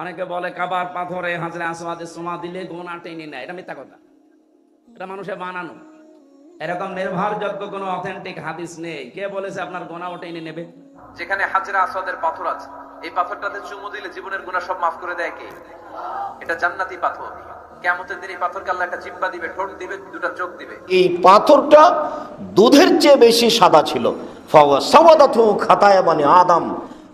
অনেকে বলে কাবার পাথরে হাজরে আসওয়াদে সোমা দিলে গোনা টেনে নেয়। এটা মিথ্যা কথা। এটা মানুষের বানানো। এরকম নির্ভরযোগ্য কোনো অথেন্টিক হাদিস নেই। কে বলেছে আপনার গোনা ও টেনে নেবে? যেখানে হাজরা আসওয়াদের পাথর আছে। এই পাথরটাতে চুমু দিলে জীবনের গুণা সব মাফ করে দেয় কে? এটা জান্নাতি পাথর। কেমতের দিন এই পাথরকে আল্লাহ একটা জিব্বা দিবে ঠোঁট দিবে দুটা চোখ দিবে। এই পাথরটা দুধের চেয়ে বেশি সাদা ছিল। সাবাদাথু খাতায় মানে আদম।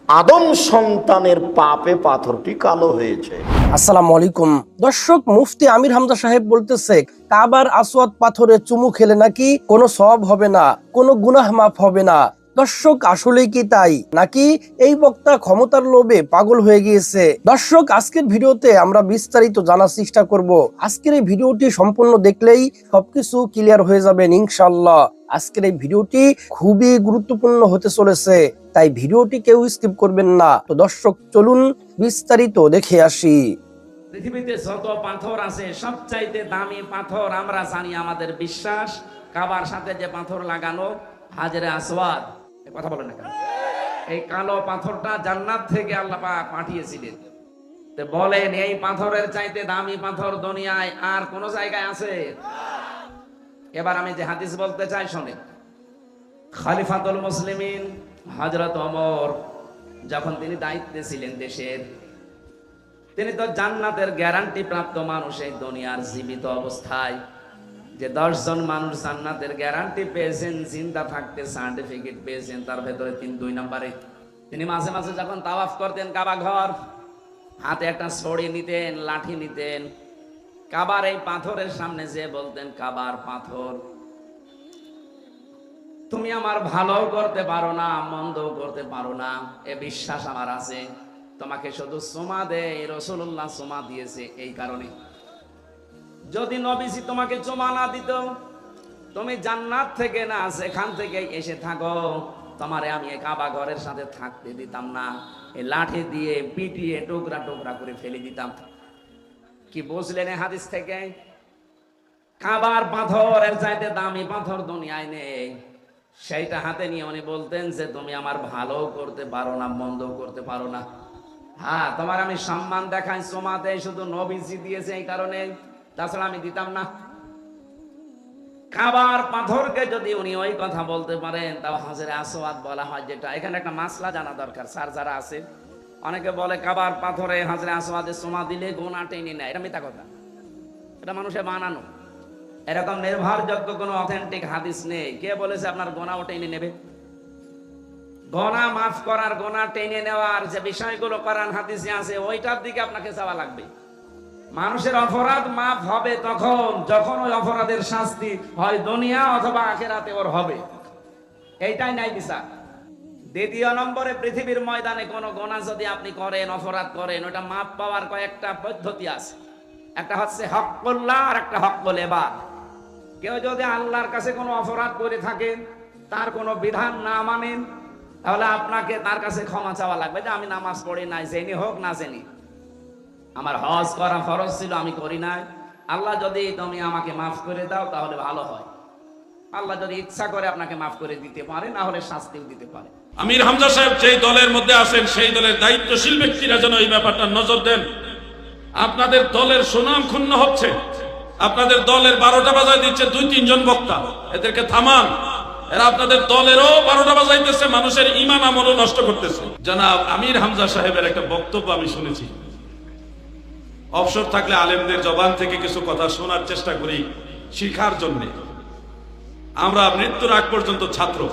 আদম সন্তানের পাপে পাথরটি কালো হয়েছে। আসসালামু আলাইকুম। দর্শক, মুফতি আমির হামদা সাহেব বলতেছে, কাবার আসওয়াদ পাথরে চুমু খেলে নাকি কোনো সব হবে না, কোনো গুনাহ মাফ হবে না। দর্শক, আসলেই কি তাই? নাকি এই বক্তা ক্ষমতার লোভে পাগল হয়ে গিয়েছে? দর্শক, আজকের ভিডিওতে আমরা বিস্তারিত জানার চেষ্টা করব। আজকের এই ভিডিওটি সম্পূর্ণ দেখলেই সবকিছু ক্লিয়ার হয়ে যাবেন ইনশাল্লাহ আজকের এই ভিডিওটি খুবই গুরুত্বপূর্ণ হতে চলেছে, তাই ভিডিওটি কেউ স্কিপ করবেন না। তো দর্শক, চলুন বিস্তারিত দেখে আসি। পৃথিবীতে যত পাথর আছে, সবচাইতে দামি পাথর আমরা জানি আমাদের বিশ্বাস। কাবার সাথে যে পাথর লাগানো, হাজরে আসওয়াদ। কথা বলেন না কেন? এই কালো পাথরটা জান্নাত থেকে আল্লাহ পাক পাঠিয়েছিলেন। বলেন, এই পাথরের চাইতে দামি পাথর দুনিয়ায় আর কোন জায়গায় আছে? এবার আমি যে হাদিস বলতে চাই, শোনেন। খালিফাতুল মুসলিমিন হযরত ওমর যখন তিনি দায়িত্বে ছিলেন দেশের, তিনি তো জান্নাতের গ্যারান্টি প্রাপ্ত মানুষ এই দুনিয়ার জীবিত অবস্থায়। যে দশজন মানুষ জান্নাতের গ্যারান্টি পেয়েছেন চিন্তা থাকতে সার্টিফিকেট পেয়েছেন, তার ভেতরে তিন, দুই নম্বরে। তিনি মাঝে মাঝে যখন তাওয়াফ করতেন কাবা ঘর, হাতে একটা ছড়ি নিতেন, লাঠি নিতেন, কাবার এই পাথরের সামনে যে বলতেন, কাবার পাথর, তুমি আমার ভালো করতে পারো না মন্দ করতে পারো না। এ বিশ্বাস আমার আছে। তোমাকে শুধু সোমা দে রসুল্লাহ সোমা দিয়েছে এই কারণে। যদি নবীজি তোমাকে চুমা না দিত, তুমি জান্নাত থেকে না সেখান থেকে এসে থাকো। তোমারে আমি কাবা ঘরের সাথে থাকতে দিতাম না। এই লাঠি দিয়ে পিটিয়ে টুকরা টুকরা করে ফেলে দিতাম। কি বুঝলেন হাদিস থেকে? কাবার পাথরের চাইতে দামি পাথর দুনিয়ায় নেই। সেইটা হাতে নিয়ে উনি বলতেন যে, তুমি আমার ভালো করতে পারো না মন্দ করতে পারো না। হ্যাঁ তোমার আমি সম্মান দেখাই, সোমাতে শুধু নবীজি দিয়েছে এই কারণে। তাছাড়া আমি দিতাম না। খাবার পাথরকে যদি উনি ওই কথা বলতে পারেন, তাও হাজারে আসোয়াদ বলা হয় যেটা। এখানে একটা মাসলা জানা দরকার, স্যার যারা আছে, অনেকে বলে কাবার পাথরে হাজারে আসোয়াদে সোমা দিলে গোনা টেনে নেয়, এটা মিথ্যা কথা। এটা মানুষের বানানো। এরকম নির্ভরযোগ্য কোনো অথেন্টিক হাদিস নেই। কে বলেছে আপনার গোনা ও টেনে নেবে? গোনা মাফ করার গোনা টেনে নেওয়ার যে বিষয়গুলো করান হাদিসে আছে, ওইটার দিকে আপনাকে যাওয়া লাগবে। মানুষের অপরাধ মাফ হবে তখন, যখন ওই অপরাধের শাস্তি হয় দুনিয়া অথবা আখেরাতে ওর হবে। এইটাই নাই বিচার। দ্বিতীয় নম্বরে পৃথিবীর ময়দানে কোনো গোনা যদি আপনি করেন, অপরাধ করেন, ওটা মাপ পাওয়ার কয়েকটা পদ্ধতি আছে। একটা হচ্ছে হকল্লাহ আর একটা হকল এবার কেউ যদি আল্লাহর কাছে কোনো অপরাধ করে থাকেন, তার কোনো বিধান না মানেন, তাহলে আপনাকে তার কাছে ক্ষমা চাওয়া লাগবে যে আমি নামাজ পড়ি নাই জেনি হোক, না জেনি। আমার হজ করা ফরজ ছিল, আমি করি নাই। আল্লাহ যদি তুমি আমাকে মাফ করে দাও, তাহলে ভালো হয়। আল্লাহ যদি ইচ্ছা করে আপনাকে মাফ করে দিতে পারে, না হলে শাস্তিও দিতে পারে। আমির হামজা সাহেব যেই দলের মধ্যে আছেন, সেই দলের দায়িত্বশীল ব্যক্তিরা যেন এই ব্যাপারটা নজর দেন। আপনাদের দলের সুনাম ক্ষুণ্ণ হচ্ছে। আপনাদের দলের বারোটা বাজায় দিচ্ছে দুই, তিনজন বক্তা। এদেরকে থামান। এরা আপনাদের দলেরও বারোটা বাজাইতেছে, মানুষের ইমান আমলও নষ্ট করতেছে। জনাব আমির হামজা সাহেবের একটা বক্তব্য আমি শুনেছি। অবসর থাকলে আলেমদের জবান থেকে কিছু কথা শোনার চেষ্টা করি শিখার জন্যে। আমরা মৃত্যুর আগ পর্যন্ত ছাত্র।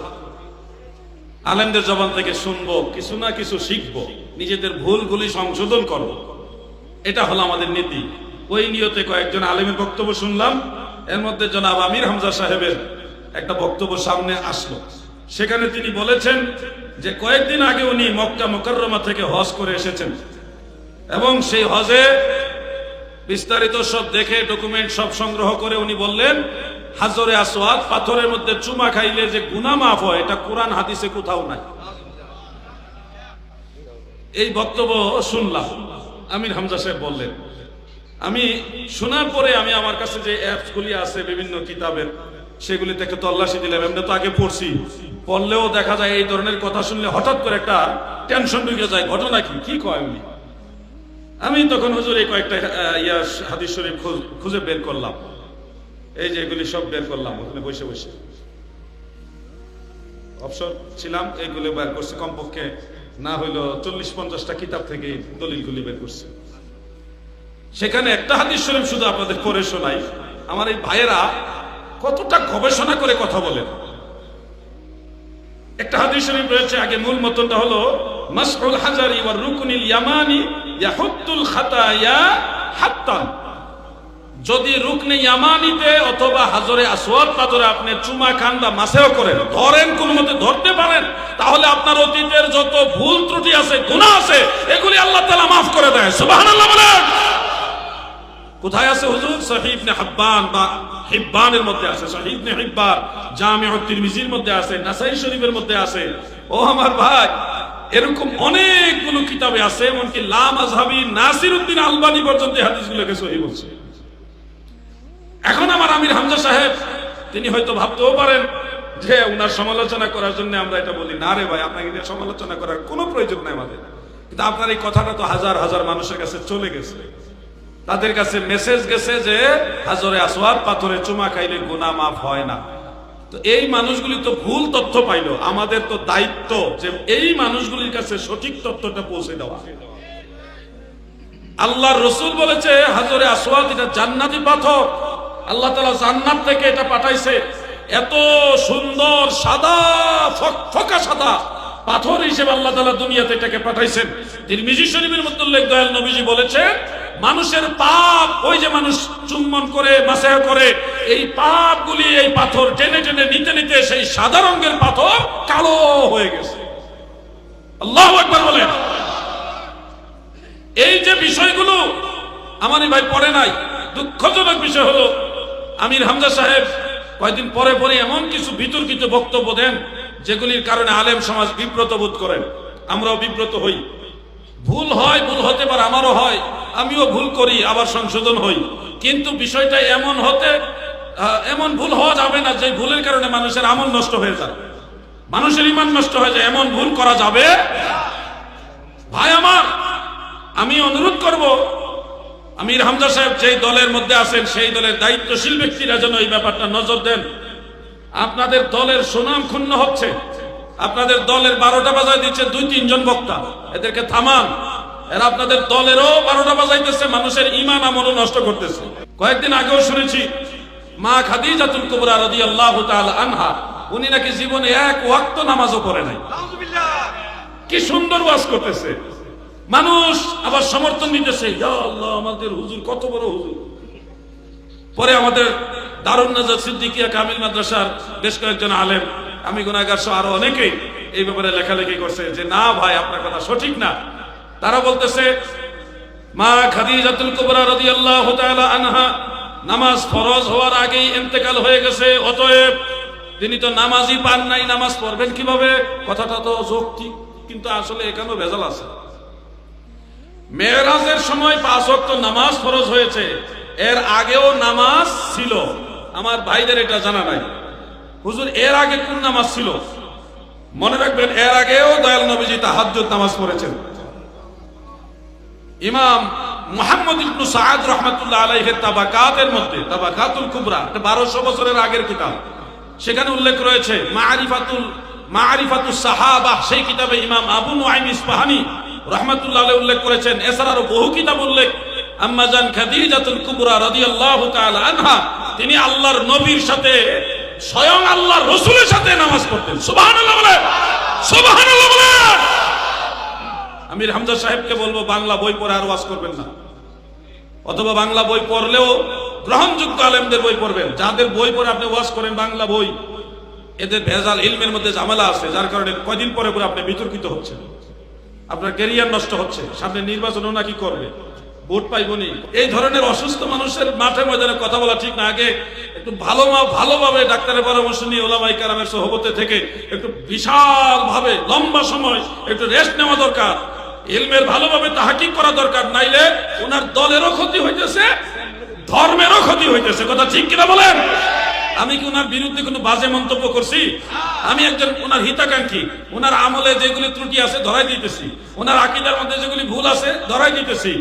আলেমদের জবান থেকে শুনব, কিছু না কিছু শিখব, নিজেদের ভুলগুলি সংশোধন করব। এটা হলো আমাদের নীতি। ওই নিয়তে কয়েকজন আলেমের বক্তব্য শুনলাম। এর মধ্যে জনাব আমির হামজা সাহেবের একটা বক্তব্য সামনে আসলো। সেখানে তিনি বলেছেন যে কয়েকদিন আগে উনি মক্কা মোকাররমা থেকে হজ করে এসেছেন। এবং সেই হজে বিস্তারিত সব দেখে ডকুমেন্ট সব সংগ্রহ করে উনি বললেন, হাজরে আসওয়াদ, পাথরের মধ্যে চুমা খাইলে যে গুনা মাফ হয়, এটা কোরআন হাদিসে কোথাও নাই। এই বক্তব্য শুনলাম। আমির হামজা সাহেব বললেন, আমি শোনার পরে আমি আমার কাছে যে অ্যাপসগুলি আছে, বিভিন্ন কিতাবের, সেগুলিতে একটা তল্লাশি দিলাম, এমনি তো আগে পড়ছি। পড়লেও দেখা যায় এই ধরনের কথা শুনলে হঠাৎ করে একটা টেনশন ঢুকে যায়। ঘটনা কি? কি কয় উনি? আমি তখন হুজুর এই কয়েকটা ইয়া হাদিস শরীফ খুঁজে বের করলাম। এই যে এগুলি সব বের করলাম, ওখানে বসে বসে। অবসর ছিলাম এইগুলো বের করছি। কমপক্ষে না হইল চল্লিশ পঞ্চাশটা কিতাব থেকে দলিলগুলি বের করছি। সেখানে একটা হাদিস শরীফ শুধু আপনাদের পড়ে শোনাই। আমার এই ভাইয়েরা কতটা গবেষণা করে কথা বলেন। একটা হাদিস শরীফ রয়েছে, আগে মূল মতনটা হলো, মাসউল হাজারি ওয়া রুকুনিল ইয়ামানি যদি রুকনে ইয়ামানিতে অথবা হাজরে আসওয়াদ পাথরে আপনি চুমা খান বা মাসেও করেন, ধরেন কোন মতে ধরতে পারেন, তাহলে আপনার অতীতের যত ভুল ত্রুটি আছে, গুনাহ আছে, এগুলি আল্লাহ তালা মাফ করে দেয়। সুবহানাল্লাহ কোথায় আছে হুজুর? সহিহ ইবনে হাব্বান বা হিব্বানের মধ্যে আছে। সহিহ ইবনে হিব্বান জামিউ তিরমিজির মধ্যে আছে, নাসাই শরীফের মধ্যে আছে। ও আমার ভাই এরকম অনেকগুলো কিতাবে আছে, এমনকি লা মাযহাবি নাসিরউদ্দিন আলবানী পর্যন্ত হাদিসগুলোকে সহিহ বলছে। এখন আমার আমির হামজা সাহেব, তিনি হয়তো ভাবতেও পারেন যে উনার সমালোচনা করার জন্য আমরা এটা বলি, না রে ভাই, আপনাকে নিয়ে সমালোচনা করার কোনো প্রয়োজন নাই আমাদের। কিন্তু আপনার এই কথাটা তো হাজার হাজার মানুষের কাছে চলে গেছে। তাদের কাছে মেসেজ গেছে যে, হাজরে আসওয়াদ পাথরে চুমা খাইলে গুনাহ মাফ হয় না। তো এই মানুষগুলি তো ভুল তথ্য পাইলো। আমাদের তো দায়িত্ব যে এই মানুষগুলির কাছে সঠিক তথ্যটা পৌঁছে দেওয়া। আল্লাহর রসুল বলেছে, হাজরে আসওয়াদ, এটা জান্নাতি পাথর। আল্লাহ তালা জান্নাত থেকে এটা পাঠাইছে। এত সুন্দর, সাদা, ফকফকা সাদা পাথর হিসেবে আল্লাহ তালা দুনিয়াতে এটাকে পাঠাইছেন। তিরমিজি শরীফের মধ্যে উল্লেখ দয়াল নবীজি বলেছেন, মানুষের পাপ, ওই যে মানুষ চুম্বন করে, মাসেহ করে এই পাপগুলি এই পাথর টেনে টেনে নিতে নিতে সেই সাদা রঙের পাথর কালো হয়ে গেছে। আল্লাহ একবার বলেন এই যে বিষয়গুলো আমার ভাই পড়ে নাই, দুঃখজনক বিষয় হলো, আমির হামজা সাহেব কয়েকদিন পরে পরে এমন কিছু বিতর্কিত বক্তব্য দেন, যেগুলির কারণে আলেম সমাজ বিব্রত বোধ করেন। আমরাও বিব্রত হই। ভুল হয়, ভুল হতে পারে, আমারও হয়, আমিও ভুল করি, আবার সংশোধন হই। কিন্তু বিষয়টা এমন হতে এমন ভুল হওয়া যাবে না যে ভুলের কারণে মানুষের আমল নষ্ট হয়ে যায় মানুষের ইমান নষ্ট হয়ে যায়, এমন ভুল করা যাবে ভাই আমার, আমি অনুরোধ করব, আমির হামজা সাহেব যেই দলের মধ্যে আছেন, সেই দলের দায়িত্বশীল ব্যক্তিরা যেন এই ব্যাপারটা নজর দেন। আপনাদের দলের সুনাম ক্ষুণ্ণ হচ্ছে। আপনাদের দলের বারোটা বাজায় দিচ্ছে দুই, তিনজন বক্তা। এদেরকে থামান। এরা আপনাদের দলেরও বারোটা বাজাইতেছে, মানুষের ইমান আমলও নষ্ট করতেছে। কয়েকদিন আগেও শুনেছি মা খাদিজাতুল কুবরা রাদিয়াল্লাহু তাআলা আনহা উনি নাকি জীবনে এক ওয়াক্ত নামাজও পড়ে নাই। কি সুন্দর ওয়াজ করতেছে। মানুষ আবার সমর্থন দিতেছে ইয়া আল্লাহ আমাদের হুজুর কত বড় হুজুর। পরে আমাদের দারুণ নাজার সিদ্দিকিয়া কামিল মাদ্রাসার বেশ কয়েকজন আলেম আমি গুনাগার সহ আরও অনেকেই এই ব্যাপারে লেখালেখি করছে যে না ভাই আপনার কথা সঠিক না। তারা বলতেছে মা খাদিজাতুল কুবরা রাদিয়াল্লাহু তাআলা আনহা নামাজ ফরজ হওয়ার আগেই ইন্তেকাল হয়ে গেছে, অতএব তিনি তো নামাজই পান নাই, নামাজ পড়বেন কীভাবে? কথাটা তো যৌক্তিক, কিন্তু আসলে এখানেও ভেজাল আছে। মেয়েরাজের সময় পাঁচ ওয়াক্ত নামাজ ফরজ হয়েছে, এর আগেও নামাজ ছিল। আমার ভাইদের এটা জানা নাই। হুজুর, এর আগে কোন নামাজ ছিল? মনে রাখবেন, এর আগেও দয়াল নবীজি তাহাজ্জুদ নামাজ পড়েছেন। ইমাম মোহাম্মদ ইবনু সাদ রহমতুল্লাহ আলাইহের তাবাকাতের মধ্যে, তাবাকাতুল কুবরা, এটা বারোশো বছরের আগের কিতাব। সেখানে উল্লেখ রয়েছে মারিফাতুল মারিফাতুল সাহাবা, সেই কিতাবে ইমাম আবু নুআইম ইসফাহানি রহমতুল্লাহ আলাইহি উল্লেখ করেছেন, এছাড়া আরও বহু কিতাব উল্লেখ। আম্মাজান খাদিজাতুল কুবরা রাদিয়াল্লাহু তাআলা আনহা, তিনি আল্লাহর নবীর সাথে, স্বয়ং আল্লাহর রসুলের সাথে নামাজ পড়তেন। সুবহানাল্লাহ বলেন সুবহানাল্লাহ বলেন! আমির হামজা সাহেবকে বলব, বাংলা বই পড়ে আর ওয়াজ করবেন না। অথবা বাংলা বই পড়লেও গ্রহণযোগ্য আলেমদের বই পড়বেন। যাদের বই পড়ে আপনি ওয়াজ করেন বাংলা বই, এদের ভেজাল ইলমের মধ্যে ঝামেলা আছে, যার কারণে কয়দিন পরে পরে আপনি বিতর্কিত হচ্ছে আপনার ক্যারিয়ার নষ্ট হচ্ছে, সামনে নির্বাচনও নাকি করবে? ভোট পাইবনি এই ধরনের অসুস্থ মানুষের মাঠে ময়দানে কথা বলা ঠিক না। আগে একটু ভালো ভালোভাবে ডাক্তারের পরামর্শ নিয়ে ওলামাই কারামের সহবতে থেকে একটু বিশাল ভাবে লম্বা সময় একটু রেস্ট নেওয়া দরকার। ইলমের ভালোভাবে তাহাকিক করা দরকার, নাইলে ওনার দলেরও ক্ষতি হইতেছে, ধর্মেরও ক্ষতি হইতেছে। কথা ঠিক কিনা বলেন? আমি কি ওনার বিরুদ্ধে কোনো বাজে মন্তব্য করছি? আমি একজন ওনার হিতাকাঙ্ক্ষী। ওনার আমলে যেগুলি ত্রুটি আছে, ধরাই দিতেছি। ওনার আকিদার মধ্যে যেগুলি ভুল আছে, ধরাই দিতেছি।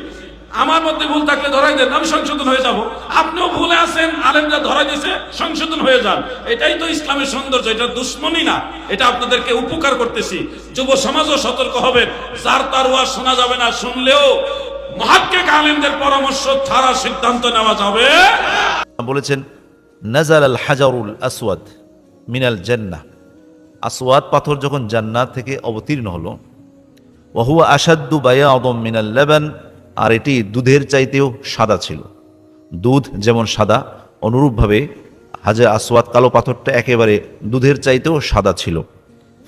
আমার মধ্যে ভুল থাকলে ধরাই দেন, আমি সংশোধন হয়ে যাব। আপনিও ভুলে আছেন, আলেমরা ধরা দিয়েছে সংশোধন হয়ে যান। এটাই তো ইসলামের সৌন্দর্য, এটা দুশ্মনী না। এটা আপনাদেরকে উপকার করতেছি। যুব সমাজও সতর্ক হবে, যার তার ওয়াজ শোনা যাবে না, শুনলেও আলেমদের পরামর্শ ছাড়া সিদ্ধান্ত বলেছেন হাজারুল মিনাল যখন থেকে অবতীর্ণ হলো আসাদ্দু বায়া মিনাল লেবান। আর এটি দুধের চাইতেও সাদা ছিল। দুধ যেমন সাদা, অনুরূপভাবে হাজার আসওয়াদ কালো পাথরটা একেবারে দুধের চাইতেও সাদা ছিল।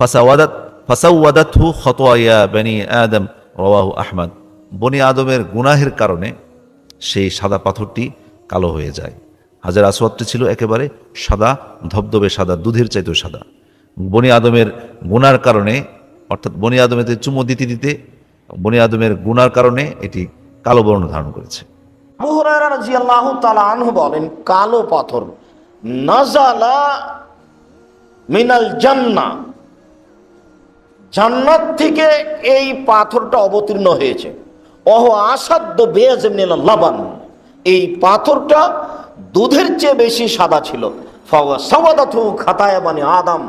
ফাসাওয়াদাত, ফাসাওয়াদাতহু খতোয়া বেনি আদম, রওয়াহু আহমদ। বনি আদমের গুনাহের কারণে সেই সাদা পাথরটি কালো হয়ে যায়। হাজার আসওয়াদটি ছিল একেবারে সাদা, ধবধবে সাদা, দুধের চাইতেও সাদা। বনি আদমের গুনার কারণে, অর্থাৎ বনি আদমেতে চুমো দিতে দিতে, বনি আদমের গুনার কারণে এটি কালো বর্ণ ধারণ করেছে। বলেন, কালো পাথর নাজালা মিনাল জান্না। জান্নাত থেকে এই পাথরটা অবতীর্ণ হয়েছে। অহ আসাধ্য বেজ লাবান। এই পাথরটা দুধের চেয়ে বেশি সাদা ছিল। খাতায়া মানে আদম।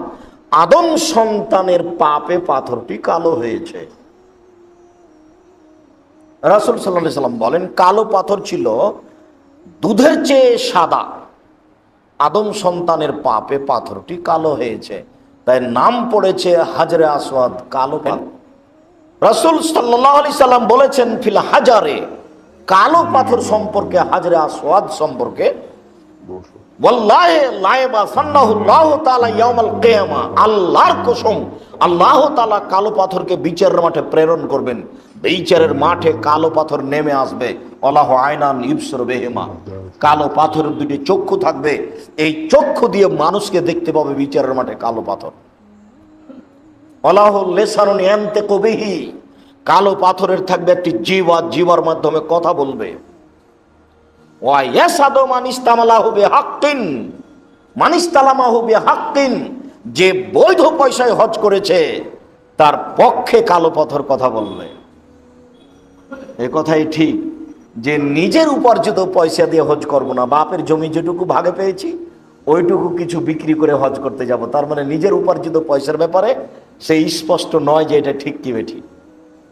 আদম সন্তানের পাপে পাথরটি কালো হয়েছে। রাসুল সাল্লাম বলেন, কালো পাথর ছিল, দুধের চেয়ে সাদা। আদম সন্তানের পাপে পাথরটি কালো হয়েছে। তাই নাম পড়েছে হাজরে আসওয়াদ, কালো পাথর। রাসুল সাল্লাহ সাল্লাম বলেছেন, ফিল হাজারে, কালো পাথর সম্পর্কে, হাজরে আসওয়াদ সম্পর্কে আল্লাহর কসম, আল্লাহ কালো পাথরকে বিচারের মাঠে প্রেরণ করবেন। বিচারের মাঠে কালো পাথর নেমে আসবে। অলাহ আয়নান ইবসর বেহেমা। কালো পাথরের দুটি চক্ষু থাকবে। এই চক্ষু দিয়ে মানুষকে দেখতে পাবে বিচারের মাঠে কালো পাথর। অলাহ লেসানুন এনতে কবিহি কালো পাথরের থাকবে একটি জীব আর জীবার মাধ্যমে কথা বলবে। যে বৈধ পয়সায় হজ করেছে, তার পক্ষে কালো পথর কথা বললে এ কথাই ঠিক যে নিজের উপার্জিত পয়সা দিয়ে হজ করব না। বাপের জমি যেটুকু ভাগে পেয়েছি, ওইটুকু কিছু বিক্রি করে হজ করতে যাব। তার মানে নিজের উপার্জিত পয়সার ব্যাপারে সে স্পষ্ট নয় যে এটা ঠিক কি বেঠিক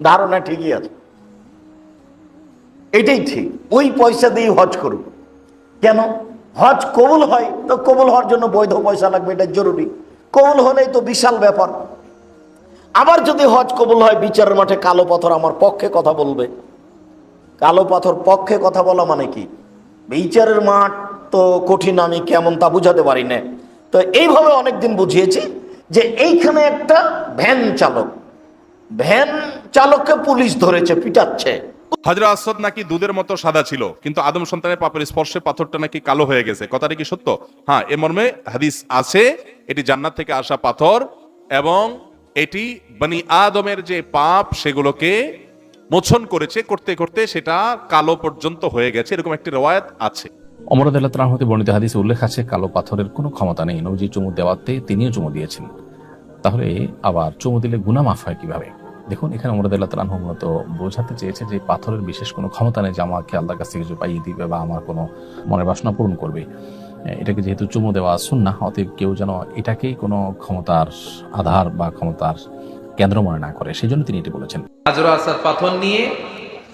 ধারণা ঠিকই আছে। এটাই ঠিক। ওই পয়সা দিয়ে হজ করব। কেন? হজ কবুল হয় তো কবুল হওয়ার জন্য বৈধ পয়সা লাগবে, এটা জরুরি। কবুল হলেই তো বিশাল ব্যাপার। আবার যদি হজ কবুল হয়, বিচারের মাঠে কালো পাথর আমার পক্ষে কথা বলবে। কালো পাথর পক্ষে কথা বলা মানে কি? বিচারের মাঠ তো কঠিন, আমি কেমন তা বুঝাতে পারি না। তো এইভাবে অনেকদিন বুঝিয়েছি যে এইখানে একটা ভ্যান চালক, ভ্যান চালককে পুলিশ ধরেছে, পিটাচ্ছে। হাজরা আসদ নাকি দুধের মতো সাদা ছিল, কিন্তু আদম সন্তানের পাপের স্পর্শে পাথরটা নাকি কালো হয়ে গেছে। কথাটা কি সত্য? হ্যাঁ এ মর্মে হাদিস আছে, এটি জান্নাত থেকে আসা পাথর এবং এটি বনি আদমের যে পাপ, সেগুলোকে মোছন করেছে, করতে করতে সেটা কালো পর্যন্ত হয়ে গেছে, এরকম একটি রওয়ায়াত আছে। অমরদ আল্লাহ তালাহ হতে বর্ণিত হাদিসে উল্লেখ আছে, কালো পাথরের কোনো ক্ষমতা নেই, নবজি চুমু দেওয়াতে তিনিও চুমু দিয়েছেন। তাহলে আবার চুমু দিলে গুনা মাফ হয় কীভাবে? দেখুন, এখানে অমরদ আল্লাহ তালাহ মূলত বোঝাতে চেয়েছে যে পাথরের বিশেষ কোনো ক্ষমতা নেই যে আমাকে আল্লাহর কাছ থেকে কিছু পাইয়ে দিবে বা আমার কোনো মনের বাসনা পূরণ করবে। এটাকে যেহেতু চুমু দেওয়া সুন্না অতএব কেউ যেন এটাকেই কোনো ক্ষমতার আধার বা ক্ষমতার কেন্দ্র মনে না করে সেই জন্য তিনি এটি বলেছেন। হাজর আসাদ পাথর নিয়ে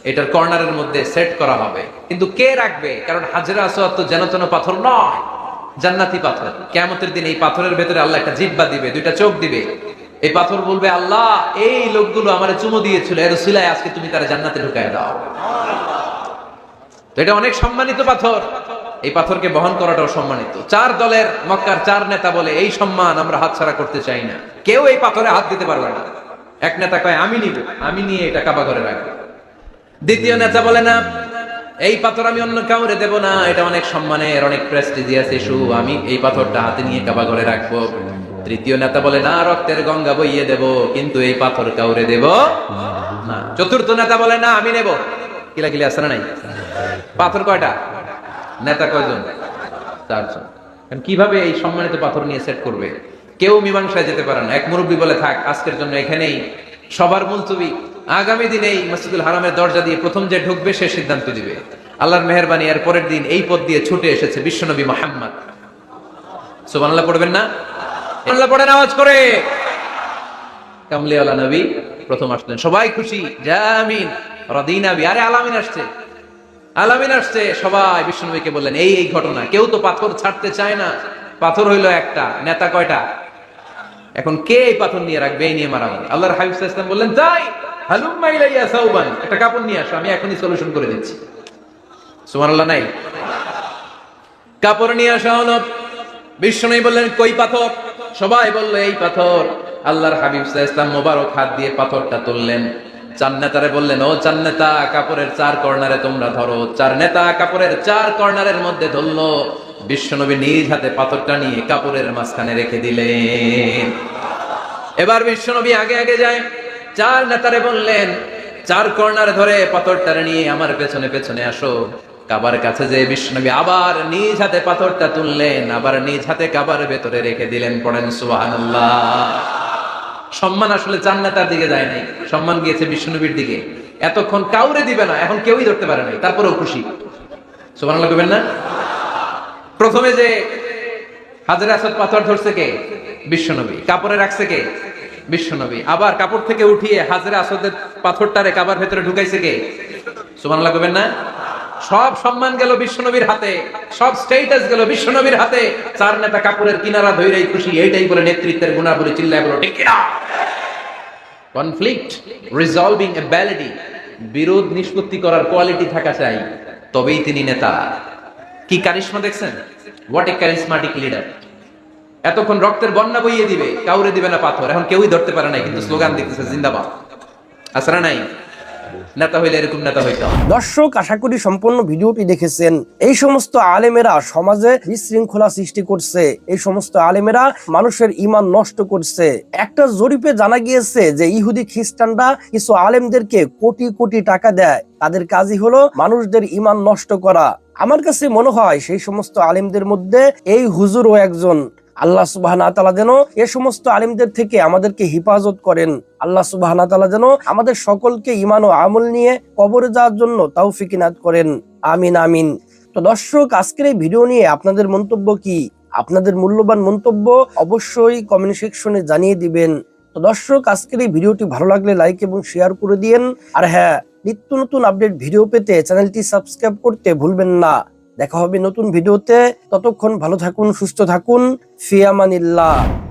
এটার কর্নারের মধ্যে সেট করা হবে। কিন্তু কে রাখবে? কারণ হাজরা আসওয়াদ তো যেন তেন পাথর নয়, জান্নাতি পাথর। কেমতের দিন এই পাথরের ভেতরে আল্লাহ একটা জিব্বা দিবে, দুইটা চোখ দিবে। এই পাথর বলবে, আল্লাহ, এই লোকগুলো আমার চুমো দিয়েছিল, এর সিলাই আজকে তুমি তারা জান্নাতে ঢুকায় দাও। এটা অনেক সম্মানিত পাথর। এই পাথরকে বহন করাটাও সম্মানিত। চার দলের মক্কার চার নেতা বলে এই সম্মান আমরা হাতছাড়া করতে চাই না। কেউ এই পাথরে হাত দিতে পারবে না। এক নেতা কয়, আমি নিব। আমি নিয়ে এটা কাবা করে রাখব। দ্বিতীয় নেতা বলে, না, এই পাথর আমি অন্য কাউরে দেব না। এটা অনেক সম্মানের, অনেক প্রেস্টিজিয়াস ইস্যু আমি এই পাথরটা হাতে নিয়ে কাবা করে রাখব। তৃতীয় নেতা বলে, না, রক্তের গঙ্গা বইয়ে দেব, কিন্তু এই পাথর কাউরে দেব না। চতুর্থ নেতা বলে, না, আমি নেব। কিলা কিলা না নাই? পাথর কয়টা? নেতা কয়জন? চারজন। এখন কীভাবে এই সম্মানিত পাথর নিয়ে সেট করবে? কেউ মীমাংসায় যেতে পারে না। এক মুরব্বী বলে, থাক, আজকের জন্য এখানেই সবার মুলতবি। আগামী দিনে এই মসজিদুল হারামের দরজা দিয়ে প্রথম যে ঢুকবে, সে সিদ্ধান্ত দিবে। আল্লাহর মেহরবানি এর পরের দিন এই পথ দিয়ে ছুটে এসেছে বিশ্বনবী মোহাম্মদ। সুবহানাল্লাহ পড়বেন না? আল্লাহ পড়েন, আওয়াজ করে। কামলিওয়ালা নবী প্রথম আসলেন। সবাই খুশি? জামিন রদিনাবি আরে আলামিন আসছে। আলামিন আসছে, সবাই বিষ্ণুনবীকে বললেন, এই এই ঘটনা, কেউ তো পাথর ছাড়তে চায় না। পাথর হইল একটা, নেতা কয়টা? এখন কে এই পাথর নিয়ে রাখবে? এই নিয়ে মারামারি। আল্লাহর হাবিব ওয়াসাল্লাম বললেন, যাই একটা কাপড় নিয়ে আসো, আমি এখনই করে দিচ্ছি। কাপড় নিয়ে আসা বললেন, কই পাথর? সবাই বলল, এই পাথর। আল্লাহর মোবারক হাত দিয়ে পাথরটা তুললেন। চার নেতারে বললেন, ও চার নেতা কাপড়ের চার কর্নারে তোমরা ধরো। চার নেতা কাপড়ের চার কর্নারের মধ্যে ধরলো, বিশ্বনবী নিজ হাতে পাথরটা নিয়ে কাপড়ের মাঝখানে রেখে দিলেন। এবার বিশ্বনবী আগে আগে যায়। চার নেতারে বললেন, চার কর্নারে ধরে পাথরটারে নিয়ে আমার পেছনে পেছনে আসো। কাবার কাছে যে বিষ্ণবী আবার নিজ হাতে পাথরটা তুললেন, আবার নিজ হাতে কাবার ভেতরে রেখে দিলেন, পড়েন সুবহানাল্লাহ। সম্মান আসলে চার নেতার দিকে যায় নাই। সম্মান গিয়েছে বিষ্ণুবীর দিকে। এতক্ষণ কাউরে দিবে না, এখন কেউই ধরতে পারে নাই, তারপরেও খুশি। সোমান কইবেন না? প্রথমে যে হাজার আসাদ পাথর ধরছে কে? বিশ্বনবী। কাপড়ে রাখছে কে? বিশ্বনবী। আবার কাপড় থেকে উঠিয়ে হাজারে আসাদের পাথরটারে কাবার ভেতরে ঢুকাইছে কে? সোমান লাগবেন না? সব সম্মান গেল বিশ্বনবীর হাতে, সব স্টেটাস গেল বিশ্বনবীর হাতে। চার নেতা কাপড়ের কিনারা ধৈরাই খুশি, এইটাই বলে নেতৃত্বের গুণা বলে চিল্লায় বলো, ঠিক কিনা? কনফ্লিক্ট রিজলভিং অ্যাবিলিটি বিরোধ নিষ্পত্তি করার কোয়ালিটি থাকা চাই, তবেই তিনি নেতা। কি কারিশমা দেখছেন? হোয়াট এ ক্যারিসমাটিক লিডার এতক্ষণ রক্তের বন্যা বইয়ে দিবে, কাউরে দিবে না পাথর, এখন কেউই ধরতে পারে নাই, কিন্তু স্লোগান দেখতেছে, জিন্দাবাদ। আসরা নাই? দর্শক, আশা করি সম্পূর্ণ ভিডিওটি দেখেছেন। এই সমস্ত আলেমেরা সমাজে বিশৃঙ্খলা সৃষ্টি করছে। এই সমস্ত আলেমেরা মানুষের ইমান নষ্ট করছে। একটা জরিপে জানা গিয়েছে যে ইহুদি খ্রিস্টানরা কিছু আলেমদেরকে কোটি কোটি টাকা দেয়। তাদের কাজই হলো মানুষদের ইমান নষ্ট করা। আমার কাছে মনে হয় সেই সমস্ত আলেমদের মধ্যে এই হুজুরও একজন। আল্লাহ সুবাহ যেন এ সমস্ত আলিমদের থেকে আমাদেরকে হেফাজত করেন। আল্লাহ সুবাহ যেন আমাদের সকলকে ইমান ও আমল নিয়ে কবরে যাওয়ার জন্য তাও ফিকিনাত করেন। আমিন আমিন। তো দর্শক, আজকের এই ভিডিও নিয়ে আপনাদের মন্তব্য কি? আপনাদের মূল্যবান মন্তব্য অবশ্যই কমেন্ট সেকশনে জানিয়ে দিবেন। তো দর্শক, আজকের এই ভিডিওটি ভালো লাগলে লাইক এবং শেয়ার করে দিয়েন। আর হ্যাঁ নিত্য নতুন আপডেট ভিডিও পেতে চ্যানেলটি সাবস্ক্রাইব করতে ভুলবেন না। দেখা হবে নতুন ভিডিওতে। ততক্ষণ ভালো থাকুন সুস্থ থাকুন। ফিয়ামানিল্লাহ।